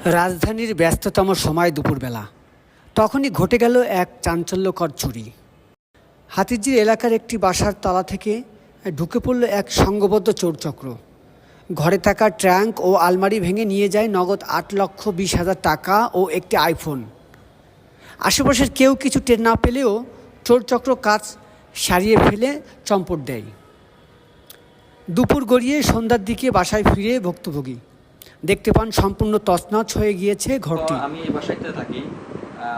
রাজধানীর ব্যস্ততম সময় দুপুরবেলা। তখনই ঘটে গেল এক চাঞ্চল্যকর চুরি। হাতিঝির এলাকার একটি বাসার তলা থেকে ঢুকে পড়ল এক সংঘবদ্ধ চোরচক্র। ঘরে থাকা ট্র্যাঙ্ক ও আলমারি ভেঙে নিয়ে যায় নগদ আট লক্ষ বিশ হাজার টাকা ও একটি আইফোন। আশেপাশের কেউ কিছু টের না পেলেও চোরচক্র কাজ সারিয়ে ফেলে চম্পট দেয়। দুপুর গড়িয়ে সন্ধ্যার দিকে বাসায় ফিরে ভুক্তভোগী। দেখতে পান সম্পূর্ণ তছনছ হয়ে গিয়েছে ঘরটি। আমি এই বাসাতে থাকি।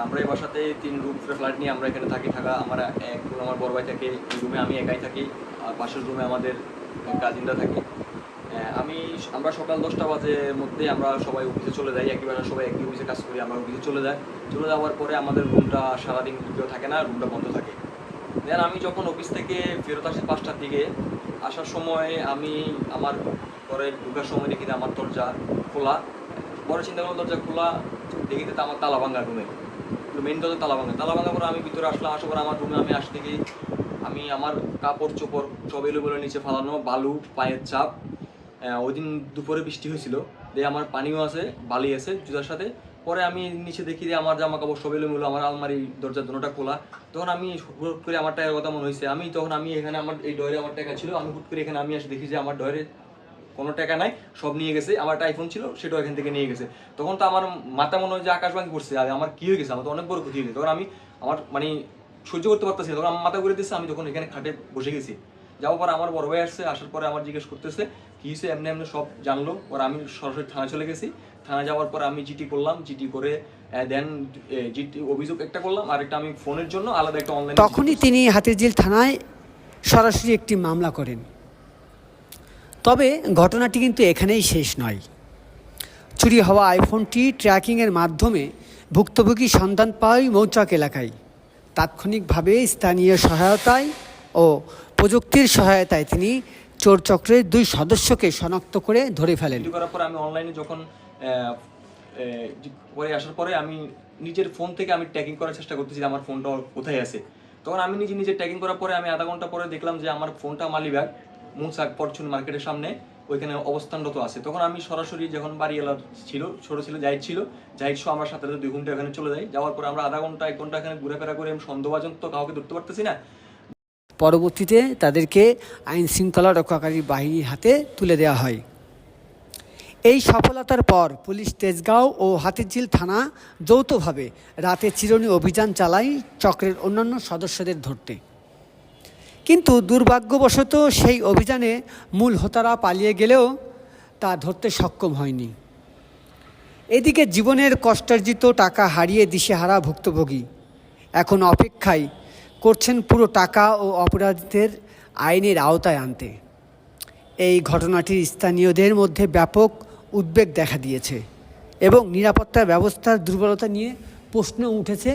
আমরা এই বাসাতে তিন রুম ফ্ল্যাট নিয়ে আমরা এখানে থাকি থাকা। আমার এক রুম আমার বড় ভাই থাকে রুমে আমি একাই থাকি। আর পাশের রুমে আমাদের কাজিনরা থাকে। আমি আমরা সকাল দশটা বাজে মধ্যে আমরা সবাই অফিসে চলে যাই। একই বাসায় সবাই একই অফিসে কাজ করি আমরা অফিসে চলে যাই। চলে যাওয়ার পরে আমাদের রুমটা সারাদিন কেউ থাকে না রুমটা বন্ধ থাকে। দেন আমি যখন অফিস থেকে ফেরত আসি পাঁচটার দিকে, আসার সময় আমি আমার ঘরে ঢুকার সময় দেখি আমার দরজা খোলা। পরে চিন্তা করলাম, দরজা খোলা, দেখি তো আমার তালা ভাঙা রুমে মেন দরজা তালা ভাঙা। তালা পরে আমি ভিতরে আসলাম, আসার পরে আমার রুমে আমি আসতে দেখি আমি আমার কাপড় চোপড় সব এলোমেলো নিচে ফালানো, বালু, পায়ের চাপ। ওই দিন দুপুরে বৃষ্টি হয়েছিল। দিয়ে আমার পানিও আছে, বালি আছে, জুতার সাথে। পরে আমি নিচে দেখি যে আমার জামা কাপড় সব এলোমেলো, আমার আলমারি দরজার দুটোটা খোলা। তখন আমি হুট করে আমার টাকার কথা মনে হয়েছে। আমি তখন আমি এখানে আমার, এই ডয়ারে আমার টাকা ছিল। আমি হুট করে এখানে আমি এসে দেখি যে আমার ডয়ারে কোনো টাকা নাই, সব নিয়ে গেছে। আমার একটা আইফোন ছিল, সেটাও এখান থেকে নিয়ে গেছে। তখন তো আমার মাথা মনে হয় যে আকাশ ভাঙি পড়ছে। আর আমার কী হয়ে গেছে? আমার তো অনেক বড় ক্ষতি হয়ে গেছে। তখন আমি আমার মানে সহ্য করতে পারতেছি না। তখন আমার মাথা ঘুরে দিচ্ছে আমি তখন এখানে খাটে বসে গেছি। যাওয়ার পর আমার বড় ভাই আসছে আসার পরে আমার জিজ্ঞেস করতেছে কি হয়েছে এমনি এমনি সব জানলো। পর আমি সরাসরি থানা চলে গেছি। থানা যাওয়ার পর আমি জিটি করলাম জিটি করে দেন জিটি অভিযোগ একটা করলাম। আর একটা আমি ফোনের জন্য আলাদা একটা অনলাইন তখনই তিনি হাতিরঝিল থানায় সরাসরি একটি মামলা করেন। তবে ঘটনাটি কিন্তু এখানেই শেষ নয়। চুরি হওয়া আইফোনটি ট্র্যাকিংয়ের মাধ্যমে ভুক্তভোগী সন্ধান পায় মৌচাক এলাকায়। তাৎক্ষণিকভাবে স্থানীয় সহায়তায় ও প্রযুক্তির সহায়তায় তিনি চোর চক্রের দুই সদস্যকে শনাক্ত করে ধরে ফেলেন। করার পর আমি অনলাইনে যখন আহ, আসার পরে আমি নিজের ফোন থেকে আমি ট্যাগিং করার চেষ্টা করতেছি আমার ফোনটা কোথায় আছে। তখন আমি নিজে নিজে ট্যাগিং করার পরে আমি আধা ঘণ্টা পরে দেখলাম যে আমার ফোনটা মালিব্যাগ মুসাক ফরচুন মার্কেটের সামনে ওইখানে অবস্থানরত আছে। তখন আমি সরাসরি যখন বাড়ি এলার ছিল ছোট ছিল জাহিদ ছিল জাহিদ সহ আমরা সাথে দুই ঘণ্টা এখানে চলে যাই যাওয়ার পর আমরা আধা ঘণ্টা এক ঘণ্টা এখানে ঘুরেফেরা করে আমি সন্দেহভাজন তো কাউকে ধরতে পারতেছি না। পরবর্তীতে তাদেরকে আইন শৃঙ্খলা রক্ষাকারী বাহিনীর হাতে তুলে দেওয়া হয়। এই সফলতার পর পুলিশ তেজগাঁও ও হাতিঝিল থানা যৌথভাবে রাতে চিরুনি অভিযান চালায় চক্রের অন্যান্য সদস্যদের ধরতে। কিন্তু দুর্ভাগ্যবশত সেই অভিযানে মূল হোতারা পালিয়ে গেলেও তা ধরতে সক্ষম হয়নি। এদিকে জীবনের কষ্টার্জিত টাকা হারিয়ে দিশেহারা ভুক্তভোগী। এখন অপেক্ষায় করছেন পুরো টাকা ও অপরাধীদের আইনের আওতায় আনতে। এই ঘটনাটি স্থানীয়দের মধ্যে ব্যাপক উদ্বেগ দেখা দিয়েছে এবং নিরাপত্তা ব্যবস্থার দুর্বলতা নিয়ে প্রশ্ন উঠেছে